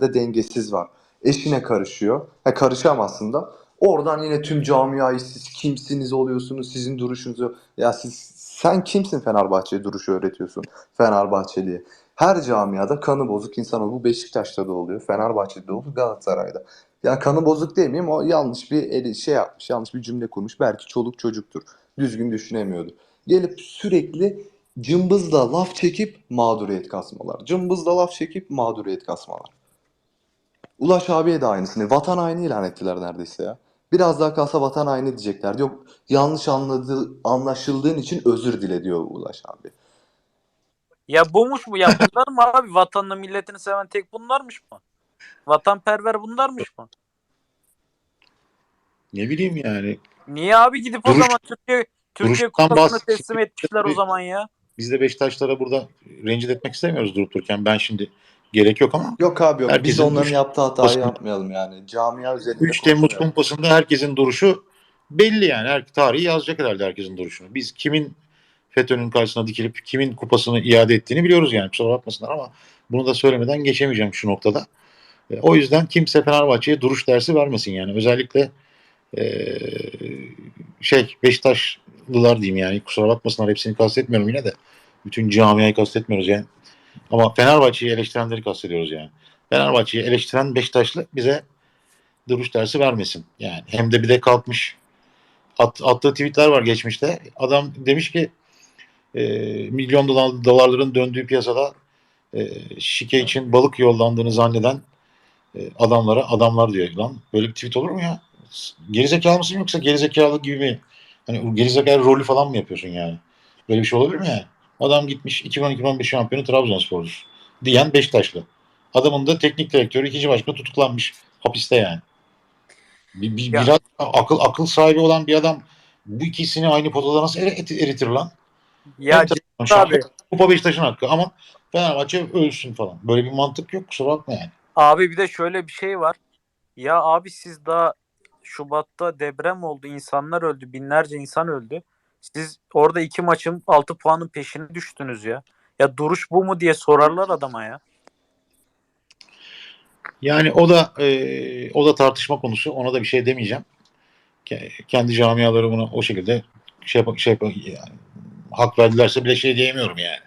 de dengesiz var. Eşine karışıyor. Ha, karışamazsın da. Oradan yine tüm camiayı siz kimsiniz oluyorsunuz, sizin duruşunuz yok. Ya siz sen kimsin Fenerbahçe'ye duruşu öğretiyorsun Fenerbahçeli'ye? Her camiada kanı bozuk insan oluyor. Bu Beşiktaş'ta da oluyor, Fenerbahçe'de de oluyor, Galatasaray'da. Ya kanı bozuk demeyeyim o yanlış bir eli şey yapmış, yanlış bir cümle kurmuş. Belki çoluk çocuktur. Düzgün düşünemiyordu. Gelip sürekli cımbızla laf çekip mağduriyet kasmalar. Cımbızla laf çekip mağduriyet kasmalar. Ulaş abiye de aynısını. Vatan haini ilan ettiler neredeyse ya. Biraz daha kalsa vatan haini diyeceklerdi. Yok yanlış anladığı, anlaşıldığın için özür dile diyor Ulaş abi. Ya bumuş mu? Ya bunlar mı abi? Vatanını milletini seven tek bunlarmış mı? Vatanperver bunlarmış mı? Ne bileyim yani. Niye abi gidip o Duruş- zaman Türkiye Türkiye kupasını teslim etmişler o zaman ya? Biz de Beşiktaşlara burada rencide etmek istemiyoruz durup dururken. Ben şimdi gerek yok ama Yok abi yok. Biz onların üç- yaptığı hatayı basın- yapmayalım yani. Camia üzerinde 3 Temmuz kumpasında herkesin duruşu belli yani. Her, tarihi yazacak herhalde herkesin duruşunu. Biz kimin FETÖ'nün karşısına dikilip kimin kupasını iade ettiğini biliyoruz yani. Kusura bakmasınlar ama bunu da söylemeden geçemeyeceğim şu noktada. E, o yüzden kimse Fenerbahçe'ye duruş dersi vermesin yani. Özellikle e, şey Beşiktaşlılar diyeyim yani. Kusura bakmasınlar hepsini kastetmiyorum yine de. Bütün camiayı kastetmiyoruz yani. Ama Fenerbahçe'yi eleştirenleri kastediyoruz yani. Fenerbahçe'yi eleştiren Beşiktaşlı bize duruş dersi vermesin. Yani hem de bir de kalkmış at, attığı tweetler var geçmişte. Adam demiş ki e, milyon dolar, dolarların döndüğü piyasada e, şike için balık yollandığını zanneden e, adamlara adamlar diyor lan. Böyle bir tweet olur mu ya? Gerizekalı mısın yoksa gerizekalı gibi mi? Hani gerizekalı rolü falan mı yapıyorsun yani? Böyle bir şey olabilir mi yani? Adam gitmiş 2012-2015 şampiyonu Trabzonspor'dur diyen Beşiktaşlı. Adamın da teknik direktörü ikinci başkanı tutuklanmış hapiste yani. Bir, bir, Ya- biraz akıl akıl sahibi olan bir adam bu ikisini aynı potada nasıl eri- eritir lan? Ya abi, Kupa Beşiktaş'ın hakkı ama Fenerbahçe ölsün falan. Böyle bir mantık yok kusura bakma yani. abi bir de şöyle bir şey var. Ya abi siz daha Şubat'ta deprem oldu. insanlar öldü. Binlerce insan öldü. Siz orada iki maçın 6 puanın peşine düştünüz ya. Ya duruş bu mu diye sorarlar adama ya. Yani o da e, o da tartışma konusu. Ona da bir şey demeyeceğim. Ke- Kendi camiaları buna o şekilde şey yap, şey yap, yani, hak verdilerse bile şey diyemiyorum yani.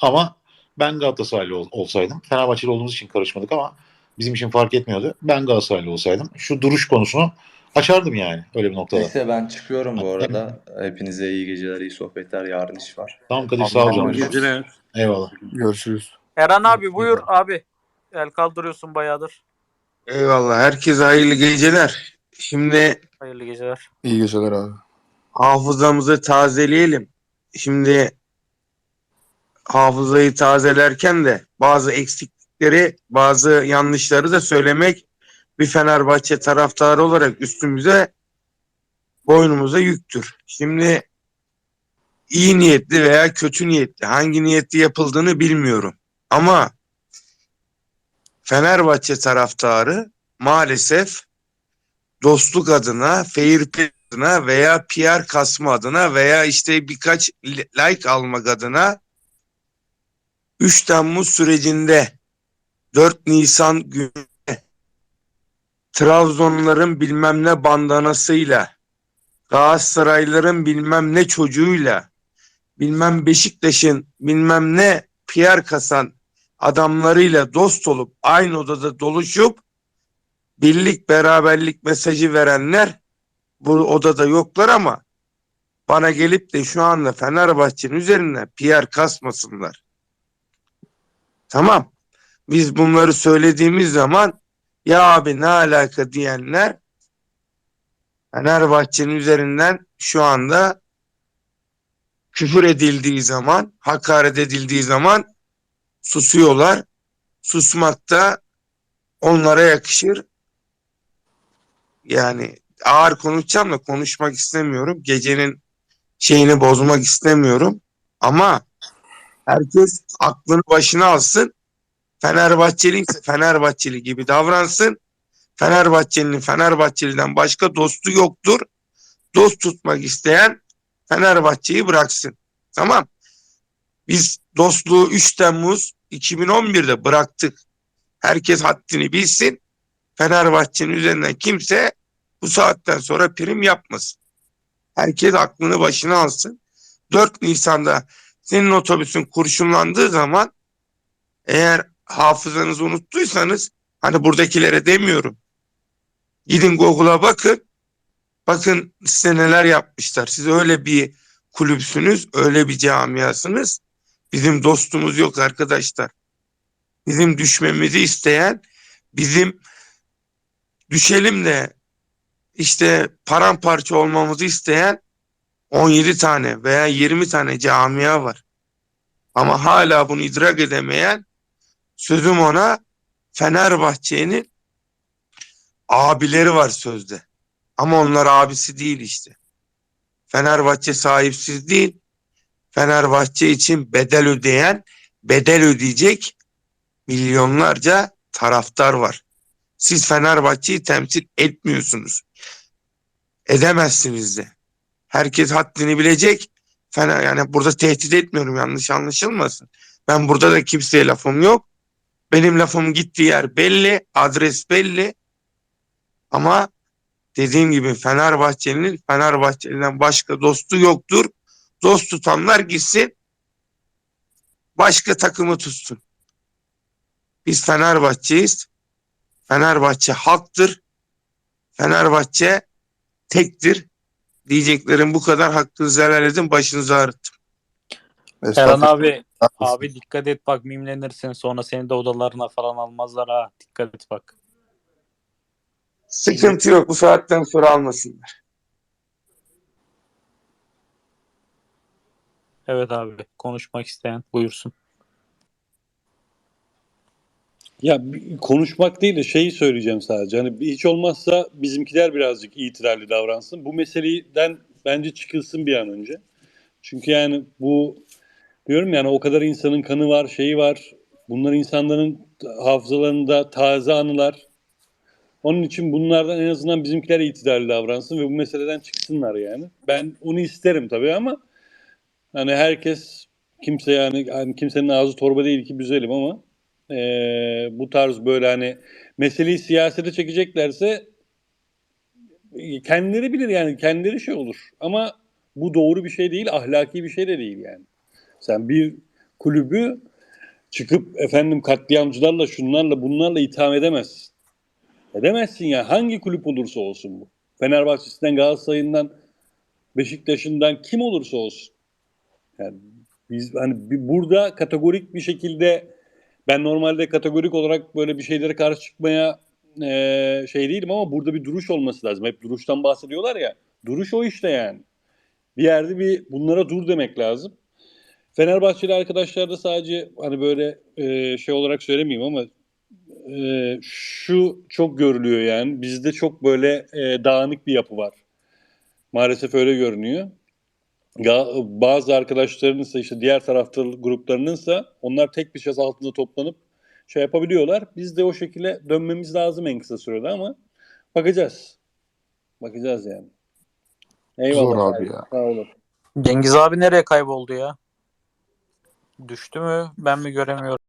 Ama ben Galatasaraylı ol- olsaydım, Fenerbahçeli olduğumuz için karışmadık ama bizim için fark etmiyordu. Ben Galatasaraylı olsaydım şu duruş konusunu açardım yani öyle bir noktada. Neyse ben çıkıyorum bu arada. Hepinize iyi geceler, iyi sohbetler. Yarın iş var. Tamam Kadir sağ ol canım. geceler. Eyvallah. Görüşürüz. Erhan abi buyur abi. El kaldırıyorsun bayağıdır. Eyvallah. Herkese hayırlı geceler. Şimdi Hayırlı geceler. İyi geceler abi. hafızamızı tazeleyelim. Şimdi hafızayı tazelerken de bazı eksiklikleri, bazı yanlışları da söylemek bir Fenerbahçe taraftarı olarak üstümüze boynumuza yüktür. Şimdi iyi niyetli veya kötü niyetli hangi niyetli yapıldığını bilmiyorum. Ama Fenerbahçe taraftarı maalesef dostluk adına, fair play adına veya PR kasma adına veya işte birkaç li- like almak adına 3 Temmuz sürecinde 4 Nisan günü Trabzonların bilmem ne bandanasıyla Galatasarayların bilmem ne çocuğuyla bilmem Beşiktaş'ın bilmem ne PR kasan adamlarıyla dost olup aynı odada doluşup birlik beraberlik mesajı verenler bu odada yoklar ama bana gelip de şu anda Fenerbahçe'nin üzerine PR kasmasınlar. Tamam. Biz bunları söylediğimiz zaman ya abi ne alaka diyenler Fenerbahçe'nin üzerinden şu anda küfür edildiği zaman, hakaret edildiği zaman susuyorlar. Susmak da onlara yakışır. Yani ağır konuşacağım da konuşmak istemiyorum. Gecenin şeyini bozmak istemiyorum. Ama herkes aklını başına alsın. Fenerbahçeli ise Fenerbahçeli gibi davransın. Fenerbahçelinin Fenerbahçeliden başka dostu yoktur. Dost tutmak isteyen Fenerbahçe'yi bıraksın. Tamam. Biz dostluğu 3 Temmuz 2011'de bıraktık. Herkes haddini bilsin. Fenerbahçe'nin üzerinden kimse bu saatten sonra prim yapmasın. Herkes aklını başına alsın. 4 Nisan'da senin otobüsün kurşunlandığı zaman eğer hafızanızı unuttuysanız hani buradakilere demiyorum. Gidin Google'a bakın. Bakın size neler yapmışlar. Siz öyle bir kulüpsünüz, öyle bir camiasınız. Bizim dostumuz yok arkadaşlar. Bizim düşmemizi isteyen, bizim düşelim de işte paramparça olmamızı isteyen 17 tane veya 20 tane camia var. Ama hala bunu idrak edemeyen sözüm ona Fenerbahçe'nin abileri var sözde. Ama onlar abisi değil işte. Fenerbahçe sahipsiz değil. Fenerbahçe için bedel ödeyen, bedel ödeyecek milyonlarca taraftar var. Siz Fenerbahçe'yi temsil etmiyorsunuz. Edemezsiniz de. Herkes haddini bilecek. Fener, yani burada tehdit etmiyorum yanlış anlaşılmasın. Ben burada da kimseye lafım yok. Benim lafım gittiği yer belli, adres belli. Ama dediğim gibi Fenerbahçeli'nin Fenerbahçeli'den başka dostu yoktur. Dost tutanlar gitsin başka takımı tutsun. Biz Fenerbahçeyiz. Fenerbahçe halktır. Fenerbahçe tektir. Diyeceklerim bu kadar. Hakkınızı helal edin. Başınızı ağrıttım. Erhan abi Haklısın. abi dikkat et bak mimlenirsin sonra seni de odalarına falan almazlar ha. Dikkat et bak. Sıkıntı yok. Bu saatten sonra almasınlar. Evet abi konuşmak isteyen buyursun. Ya bir- konuşmak değil de şeyi söyleyeceğim sadece. Hani hiç olmazsa bizimkiler birazcık itidarlı davransın. Bu meseleden bence çıkılsın bir an önce. Çünkü yani bu diyorum yani o kadar insanın kanı var, şeyi var. Bunlar insanların hafızalarında taze anılar. Onun için bunlardan en azından bizimkiler itidarlı davransın ve bu meseleden çıksınlar yani. Ben onu isterim tabii ama hani herkes kimse yani, yani kimsenin ağzı torba değil ki güzelim ama ee, bu tarz böyle hani meseleyi siyasete çekeceklerse e, kendileri bilir yani kendileri şey olur. Ama bu doğru bir şey değil, ahlaki bir şey de değil yani. Sen bir kulübü çıkıp efendim katliamcılarla şunlarla bunlarla itham edemezsin. Edemezsin ya hangi kulüp olursa olsun bu. Fenerbahçe'sinden, Galatasaray'ından, Beşiktaş'ından kim olursa olsun. Yani biz hani burada kategorik bir şekilde ben normalde kategorik olarak böyle bir şeylere karşı çıkmaya eee, şey değilim ama burada bir duruş olması lazım. Hep duruştan bahsediyorlar ya. Duruş o işte yani. Bir yerde bir bunlara dur demek lazım. Fenerbahçeli arkadaşlar da sadece hani böyle eee, şey olarak söylemeyeyim ama eee, şu çok görülüyor yani. Bizde çok böyle eee, dağınık bir yapı var. Maalesef öyle görünüyor. Ga- bazı arkadaşlarınınsa işte diğer taraftar gruplarınınsa onlar tek bir çatı altında toplanıp şey yapabiliyorlar. Biz de o şekilde dönmemiz lazım en kısa sürede ama bakacağız. Bakacağız yani. Eyvallah. Zor abi ya. Sağ olun. Cengiz abi nereye kayboldu ya? Düştü mü? Ben mi göremiyorum?